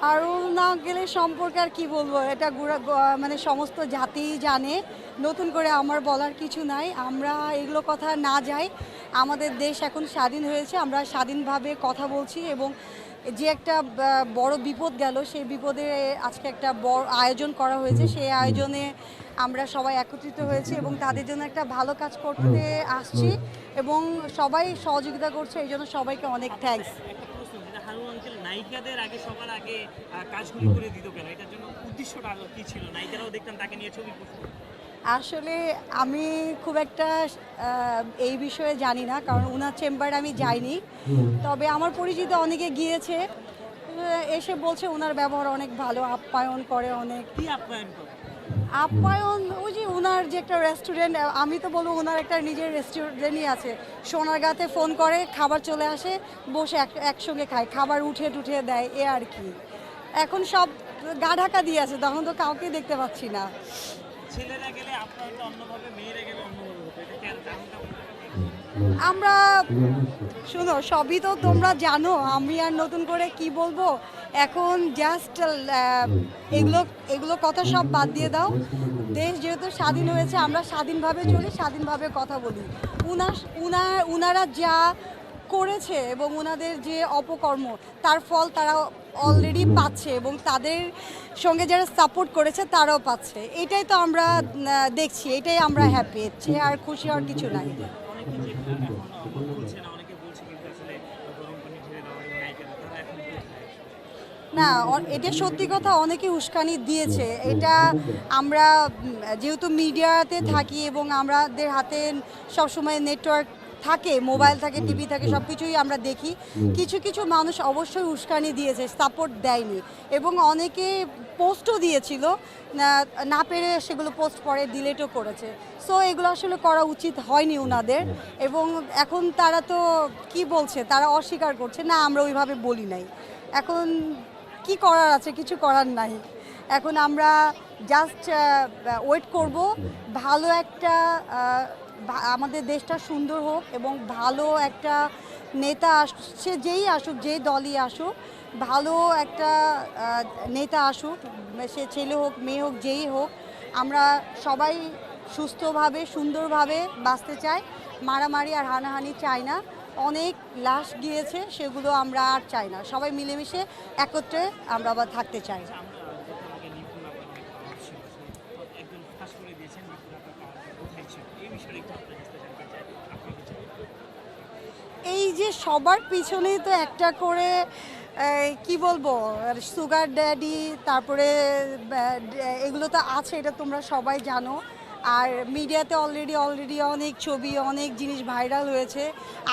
হারুন গেলে সম্পর্কে আর কি বলব? এটা মানে সমস্ত জাতিই জানে। নতুন করে আমার বলার কিছু নাই। আমরা এগুলো কথা না যাই। আমাদের দেশ এখন স্বাধীন হয়েছে। আমরা স্বাধীনভাবে কথা বলছি এবং যে একটা বড় বিপদ গেল, সেই বিপদে আজকে একটা বড় আয়োজন করা হয়েছে। সেই আয়োজনে আমরা সবাই একত্রিত হয়েছি এবং তাদের জন্য একটা ভালো কাজ করতে আসছি এবং সবাই সহযোগিতা করছে। এই জন্য সবাইকে অনেক থ্যাঙ্কস আঙ্কেল নায়িকাদের আগে সবার আগে কাজগুলো করে দিত কেন? এটার জন্য উদ্দেশ্যটা কি ছিল? নায়িকারাও দেখতাম তাকে নিয়ে ছবি আসলে আমি খুব একটা এই বিষয়ে জানি না কারণ ওনার চেম্বারে আমি যাইনি। তবে আমার পরিচিত অনেকে গিয়েছে। এসে বলছে ওনার ব্যবহার অনেক ভালো আপ্যায়ন করে অনেক। কি আপ্যায়ন করে? আপ্যায়ন, ওই যে ওনার যে একটা রেস্টুরেন্ট আমি তো বলব ওনার একটা নিজের রেস্টুরেন্টই আছে। সোনারগাঁতে ফোন করে, খাবার চলে আসে, বসে এক, একসঙ্গে খায়, খাবার উঠে টুঠে দেয়, এ আর কি। এখন সব গা ঢাকা দিয়ে আছে, তখন তো কাউকে দেখতে পাচ্ছি না। ছেলেরা গেলে আপনার অন্যভাবে, মেয়েরা গেলে আমরা শুনো, সবই তো তোমরা জানো, আমি আর নতুন করে কি বলব? এখন জাস্ট এগুলো এগুলো কথা সব বাদ দিয়ে দাও। দেশ যেহেতু স্বাধীন হয়েছে, আমরা স্বাধীনভাবে চলি, স্বাধীনভাবে কথা বলি। উনার উনার উনারা যা করেছে এবং ওনাদের যে অপকর্ম, তার ফল তারা অলরেডি পাচ্ছে এবং তাদের সঙ্গে যারা সাপোর্ট করেছে তারাও পাচ্ছে। এটাই তো আমরা দেখছি, এটাই আমরা হ্যাপি হচ্ছে, আর খুশি হওয়ার কিছু নাই। না এটা সত্যি কথা অনেকে উস্কানি দিয়েছে। এটা আমরা যেহেতু মিডিয়াতে থাকি এবং আমাদের হাতে সবসময় নেটওয়ার্ক থাকে মোবাইল থাকে টিভি থাকে সব কিছুই আমরা দেখি। কিছু কিছু মানুষ অবশ্যই উস্কানি দিয়েছে সাপোর্ট দেয়নি। এবং অনেকে পোস্টও দিয়েছিল না- পেরে সেগুলো পোস্ট পরে ডিলেটও করেছে। সো এগুলো আসলে করা উচিত হয়নি ওনাদের এবং এখন তারা তো কি বলছে তারা অস্বীকার করছে না আমরা ওইভাবে বলি নাই। এখন কি করার আছে? কিছু করার নাই। এখন আমরা জাস্ট ওয়েট করব। ভালো একটা আমাদের দেশটা সুন্দর হোক এবং ভালো একটা নেতা আসছে যেই আসুক, যেই দলই আসুক, ভালো একটা নেতা আসুক, সে ছেলে হোক, মেয়ে হোক, যেই হোক, আমরা সবাই সুস্থভাবে, সুন্দরভাবে বাঁচতে চাই। মারামারি আর হানাহানি চাই না। অনেক লাশ গিয়েছে, সেগুলো আমরা আর চাই না। সবাই মিলেমিশে একত্রে আমরা আবার থাকতে চাই আমরা যখন আগে নিপুণ আপার অনেক পাওয়ার ছিল তো একজন ফাঁস করে দিয়েছেন নিপুণ আপার পাওয়ার কোথায় ছিল এই বিষয়ে একটু আপনার কাছে জানতে চাই আপনি কিছু এই যে সবার পিছনেই তো একটা করে কি বলব সুগার ড্যাডি তারপরে এগুলো তো আছে, এটা তোমরা সবাই জানো। আর মিডিয়াতে অলরেডি অলরেডি অনেক ছবি, অনেক জিনিস ভাইরাল হয়েছে।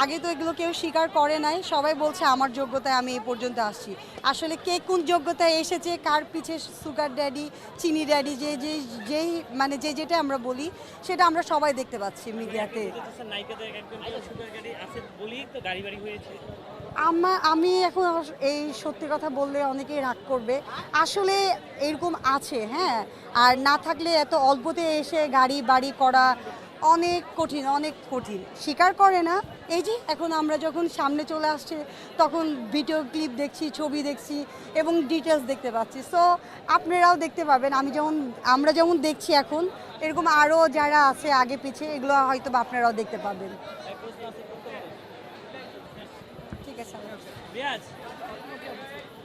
আগে তো এগুলো কেউ স্বীকার করে নাই, সবাই বলছে আমার যোগ্যতায় আমি এই পর্যন্ত আসছি। আসলে কে কোন যোগ্যতায় এসেছে, কার পিছে সুগার ড্যাডি চিনি ড্যাডি যে যে, যেই মানে যে যেটা আমরা বলি, সেটা আমরা সবাই দেখতে পাচ্ছি মিডিয়াতে। আমা আমি এখন এই সত্যি কথা বললে অনেকেই রাগ করবে। আসলে এরকম আছে হ্যাঁ? আর না থাকলে এত অল্পতে এসে গাড়ি বাড়ি করা অনেক কঠিন অনেক কঠিন। স্বীকার করে না। এই যে, এখন আমরা যখন সামনে চলে আসছে, তখন ভিডিও ক্লিপ দেখছি, ছবি দেখছি এবং ডিটেলস দেখতে পাচ্ছি। সো আপনারাও দেখতে পাবেন। আমি যেমন, আমরা যেমন দেখছি এখন, এরকম আরও যারা আছে আগে পিছে, এগুলো হয়তো আপনারাও দেখতে পাবেন। ঠিক আছে